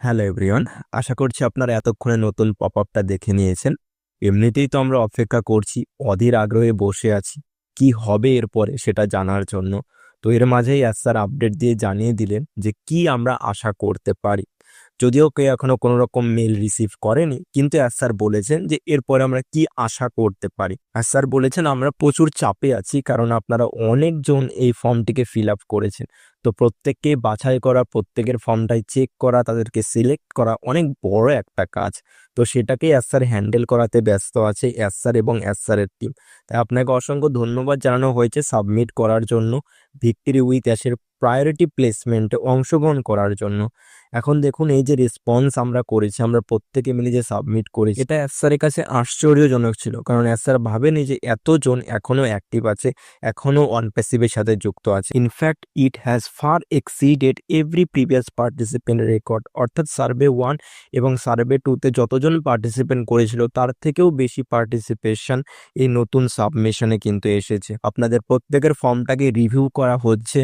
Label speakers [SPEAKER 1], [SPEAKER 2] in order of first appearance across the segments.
[SPEAKER 1] Hello everyone আশা করছি আপনারা এতক্ষণে নতুন পপ আপটা দেখে নিয়েছেন। এমনিতেই তো আমরা অপেক্ষা করছি, অধীর আগ্রহে বসে আছি, কি হবে এরপরে সেটা জানার জন্য। তো এর মাঝেই স্যার আপডেট দিয়ে জানিয়ে দিলেন যে কি আমরা আশা করতে পারি। যদিও কেউ এখনও কোনো রকম মেল রিসিভ করেনি, কিন্তু স্যার বলেছেন যে এরপরে আমরা কি আশা করতে পারি। স্যার বলেছেন, আমরা প্রচুর চাপে আছি, কারণ আপনারা অনেকজন এই ফর্মটিকে ফিল আপ করেছেন। তো প্রত্যেককে বাছাই করা, প্রত্যেকের ফর্মটাই চেক করা, তাদেরকে সিলেক্ট করা অনেক বড় একটা কাজ। তো সেটাকেই স্যার হ্যান্ডেল করাতে ব্যস্ত আছে স্যার এবং স্যারের টিম তাই আপনাকে অসংখ্য ধন্যবাদ জানানো হয়েছে সাবমিট করার জন্য। ভিক্টরি উইথ অ্যাসের প্রায়োরিটি প্লেসমেন্টে অংশগ্রহণ করার জন্য। এখন দেখুন, এই যে রেসপন্স আমরা করেছি, আমরা প্রত্যেকে মিলে যে সাবমিট করেছি, এটা স্যারের কাছে আশ্চর্যজনক ছিল। কারণ স্যার ভাবেনি যে এতজন এখনও অ্যাক্টিভ আছে এখনও অন প্যাসিভের সাথে যুক্ত আছে। In fact it has far exceeded every previous participant record অর্থাৎ সার্ভে ওয়ান এবং সার্ভে টুতে যতজন পার্টিসিপেন্ট করেছিল, তার থেকেও বেশি পার্টিসিপেশন এই নতুন সাবমিশনে কিন্তু এসেছে। আপনাদের প্রত্যেকের ফর্মটাকে রিভিউ করা হচ্ছে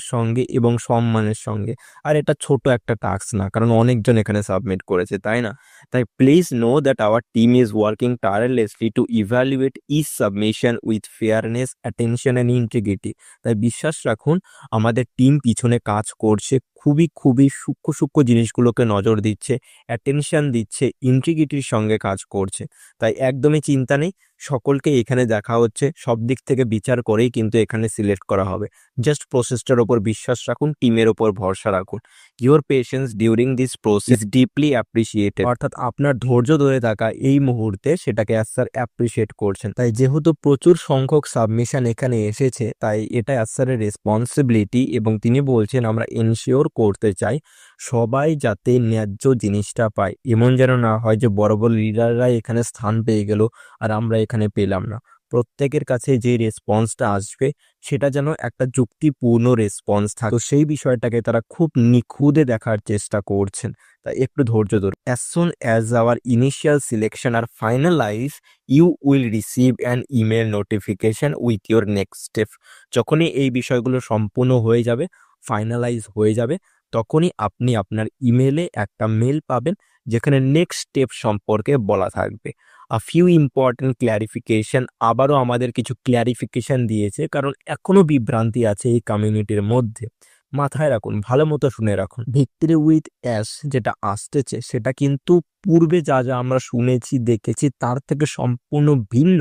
[SPEAKER 1] ভালোবাসার সঙ্গে এবং সম্মানের সঙ্গে। আর এটা ছোট একটা টাস্ক না, কারণ অনেকজন এখানে সাবমিট করেছে, তাই না? তাই please know that our team is working tirelessly to evaluate each submission with fairness attention and integrity তাই বিশ্বাস রাখুন, আমাদের টিম পিছনে কাজ করছে, খুবই খুবই সূক্ষ্ম সূক্ষ্ম জিনিসগুলোকে নজর দিচ্ছে অ্যাটেনশন দিচ্ছে ইন্টিগ্রিটির সঙ্গে কাজ করছে। তাই একদমই চিন্তা নেই সকলকে এখানে দেখা হচ্ছে। সব দিক থেকে বিচার করেই কিন্তু এখানে সিলেক্ট করা হবে। জাস্ট প্রসেসটার ওপর বিশ্বাস রাখুন টিমের ওপর ভরসা রাখুন। Your patience during this process deeply appreciated অর্থাৎ আপনার ধৈর্য ধরে থাকা এই মুহূর্তে সেটাকে স্যার অ্যাপ্রিসিয়েট করছেন। তাই যেহেতু প্রচুর সংখ্যক সাবমিশন এখানে এসেছে, তাই এটা স্যারের রেসপন্সিবিলিটি এবং তিনি বলছেন, আমরা এনশিওর করতে চাই সবাই যাতে ন্যায্য জিনিসটা পায়। এমন যেন না হয় যে বড় বড় লিডাররা এখানে স্থান পেয়ে গেল আর আমরা এখানে পেলাম না। প্রত্যেকের কাছে যে রেসপন্সটা আসবে, সেটা যেন একটা যুক্তিপূর্ণ রেসপন্স থাকে। তো সেই বিষয়টাকে তারা খুব নিখুঁতে দেখার চেষ্টা করছেন। তাই একটু ধৈর্য ধরুন as soon as our initial selection are finalize you will receive an email notification with your next step যখনই এই বিষয়গুলো সম্পূর্ণ হয়ে যাবে ফাইনালাইজ হয়ে যাবে তখনই আপনি আপনার ইমেলে একটা মেল পাবেন, যেখানে নেক্সট স্টেপ সম্পর্কে বলা থাকবে। আ ফিউ ইম্পর্টেন্ট ক্ল্যারিফিকেশন আবারও আমাদের কিছু ক্ল্যারিফিকেশন দিয়েছে, কারণ এখনও বিভ্রান্তি আছে এই কমিউনিটির মধ্যে। মাথায় রাখুন, ভালো মতো শুনে রাখুন। ভিক্টরি উইথ অ্যাস যেটা আসতেছে, সেটা কিন্তু পূর্বে যা যা আমরা শুনেছি, দেখেছি, তার থেকে সম্পূর্ণ ভিন্ন।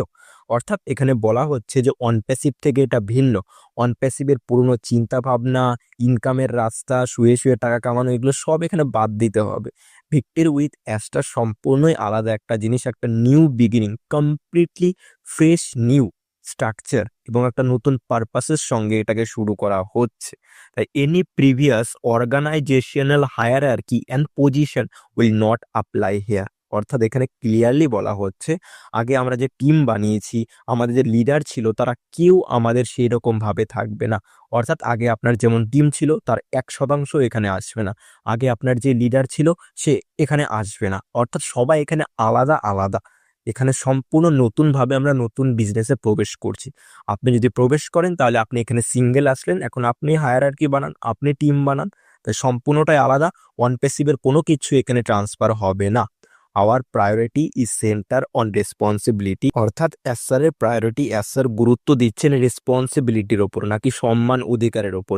[SPEAKER 1] অর্থাৎ এখানে বলা হচ্ছে যে অনপ্যাসিভ থেকে এটা ভিন্ন। অনপ্যাসিভের পুরনো চিন্তা ভাবনা ইনকামের রাস্তা, শুয়ে শুয়ে টাকা কামানো, এগুলো সব এখানে বাদ দিতে হবে। ভিক্টর উইথ অ্যাসটা সম্পূর্ণই আলাদা একটা জিনিস, একটা new beginning completely fresh new structure এবং একটা নতুন পারপাসের সঙ্গে এটাকে শুরু করা হচ্ছে। তাই any previous organizational hierarchy and position will not apply here অর্থাৎ এখানে ক্লিয়ারলি বলা হচ্ছে, আগে আমরা যে টিম বানিয়েছি, আমাদের যে লিডার ছিল, তারা কেউ আমাদের সেই রকমভাবে থাকবে না। অর্থাৎ আগে আপনার যেমন টিম ছিল, তার এক শতাংশ এখানে আসবে না। আগে আপনার যে লিডার ছিল, সে এখানে আসবে না। অর্থাৎ সবাই এখানে আলাদা আলাদা। এখানে সম্পূর্ণ নতুনভাবে আমরা নতুন বিজনেসে প্রবেশ করছি। আপনি যদি প্রবেশ করেন, তাহলে আপনি এখানে সিঙ্গেল আসলেন, এখন আপনি হায়ার বানান, আপনি টিম বানান, তাই সম্পূর্ণটাই আলাদা ওয়ান পেসিভের কোনো কিছু এখানে ট্রান্সফার হবে না। Our priority is centre on responsibility অর্থাৎ অ্যাসারের প্রায়োরিটি অ্যাসার গুরুত্ব দিচ্ছেন রেসপন্সিবিলিটির ওপর, নাকি সম্মান অধিকারের ওপর।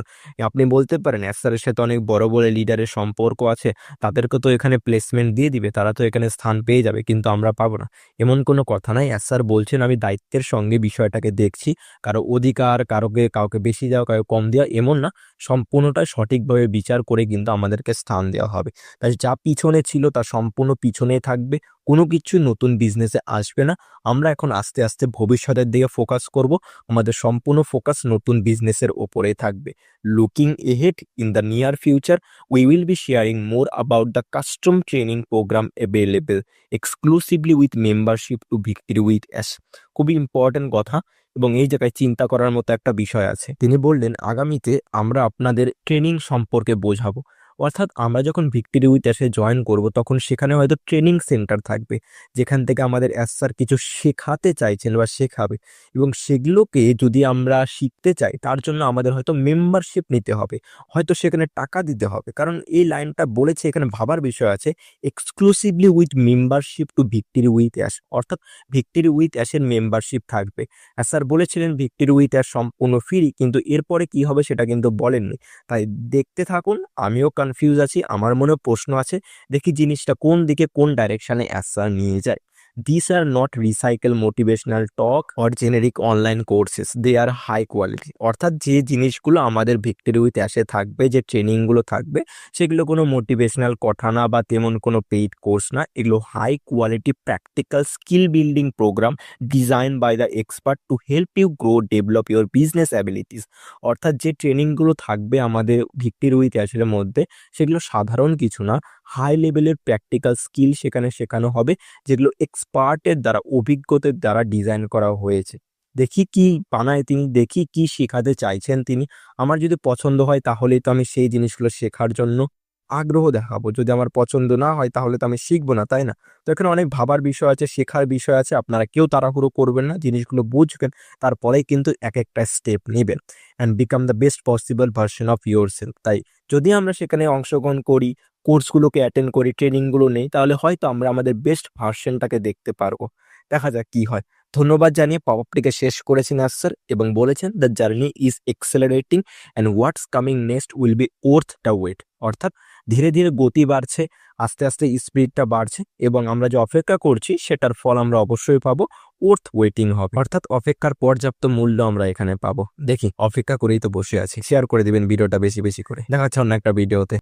[SPEAKER 1] আপনি বলতে পারেন অ্যাসারের সাথে অনেক বড় বড় লিডারের সম্পর্ক আছে, তাদেরকে তো এখানে প্লেসমেন্ট দিয়ে দিবে, তারা তো এখানে স্থান পেয়ে যাবে, কিন্তু আমরা পাবো না। এমন কোনো কথা নাই অ্যাসার বলছেন, আমি দায়িত্বের সঙ্গে বিষয়টাকে দেখছি, কারও অধিকার, কারোকে, কাউকে বেশি দেওয়া, কাউকে কম দেওয়া, এমন না, সম্পূর্ণটাই সঠিকভাবে বিচার করে কিন্তু আমাদেরকে স্থান দেওয়া হবে। তাই যা পিছনে ছিল, তা সম্পূর্ণ পিছনে থাকবে, কোনো কিছু নতুন বিজনেসে আসবে না। আমরা এখন আস্তে আস্তে ভবিষ্যতের দিকে ফোকাস করব, আমাদের সম্পূর্ণ ফোকাস নতুন বিজনেসের ওপরে থাকবে। Looking ahead in the near future we will be sharing more about the custom training program available exclusively with membership to Victory with Ash খুবই ইম্পর্টেন্ট কথা এবং এই জায়গায় চিন্তা করার মতো একটা বিষয় আছে। তিনি বললেন, আগামীতে আমরা আপনাদের ট্রেনিং সম্পর্কে বোঝাবো। অর্থাৎ আমরা যখন ভিক্টোরি উইথ জয়েন করব, তখন সেখানে হয়তো ট্রেনিং সেন্টার থাকবে, যেখান থেকে আমাদের অ্যাস স্যার কিছু শেখাতে চাইছেন বা শেখাবে এবং সেগুলোকে যদি আমরা শিখতে চাই, তার জন্য আমাদের হয়তো মেম্বারশিপ নিতে হবে। হয়তো সেখানে টাকা দিতে হবে, কারণ এই লাইনটা বলেছে, এখানে ভাবার বিষয় আছে exclusively with membership to Victory with Ash অর্থাৎ ভিক্টোরি উইথ অ্যাশের মেম্বারশিপ থাকবে। আর স্যার বলেছিলেন ভিক্টোরি উইথ অ্যাশ সম্পূর্ণ ফ্রি কিন্তু এরপরে কি হবে সেটা কিন্তু বলেননি। তাই দেখতে থাকুন, আমিও কনফিউজ আছি, আমার মনে প্রশ্ন আছে, দেখি জিনিসটা কোন দিকে কোন ডাইরেকশানে অ্যাসার নিয়ে যায়। This are not recycle motivational talk or generic online courses they are high quality অর্থাৎ যে জিনিসগুলো আমাদের ভিক্টোরি উইথ অ্যাশে থাকবে, যে ট্রেনিংগুলো থাকবে, সেগুলো কোনো মোটিভেশনাল কথা না বা তেমন কোনো পেইড কোর্স না। এগুলো high quality practical skill building program design by the expert to help you grow develop your business abilities অর্থাৎ যে ট্রেনিংগুলো থাকবে আমাদের ভিক্টোরি উইথ অ্যাশের মধ্যে, সেগুলো সাধারণ কিছু না। হাই লেভেলের প্র্যাকটিক্যাল স্কিল সেখানে শেখানো হবে, যেগুলো এক্সপার্টের দ্বারা, অভিজ্ঞদের দ্বারা ডিজাইন করা হয়েছে। দেখি কি বানায় তিনি, দেখি কি শেখাতে চাইছেন তিনি। আমার যদি পছন্দ হয় তাহলেই তো আমি সেই জিনিসগুলো শেখার জন্য আগ্রহ দেখাবো। যদি আমার পছন্দ না হয় তাহলে তো আমি শিখব না, তাই না? তো এখানে অনেক ভাবার বিষয় আছে, শেখার বিষয় আছে, আপনারা কেউ তাড়াহুড়ো করবেন না, জিনিসগুলো বুঝবেন, তারপরেই কিন্তু এক একটা স্টেপ নেবেন। And become the best possible version of yourself তাই যদি আমরা সেখানে অংশগ্রহণ করি কোর্সগুলোকে অ্যাটেন্ড করি ট্রেনিংগুলো নেই, তাহলে হয়তো আমরা আমাদের বেস্ট ভার্সনটাকে দেখতে পারব। দেখা যাক কি হয়। ধন্যবাদ জানিয়ে পপ আপটিকে শেষ করেছেন স্যার এবং বলেছেন the journey is accelerating and what's coming next will be worth the wait অর্থাৎ ধীরে ধীরে গতি বাড়ছে, আস্তে আস্তে স্পিডটা বাড়ছে, এবং আমরা যে অপেক্ষা করছি, সেটার ফল আমরা অবশ্যই পাবো ওর্থ ওয়েটিং হবে। অর্থাৎ অপেক্ষার পর্যাপ্ত মূল্য আমরা এখানে পাবো। দেখি, অপেক্ষা করেই তো বসে আছি। শেয়ার করে দিবেন ভিডিওটা বেশি বেশি করে। দেখা যাচ্ছে অন্য একটা ভিডিওতে।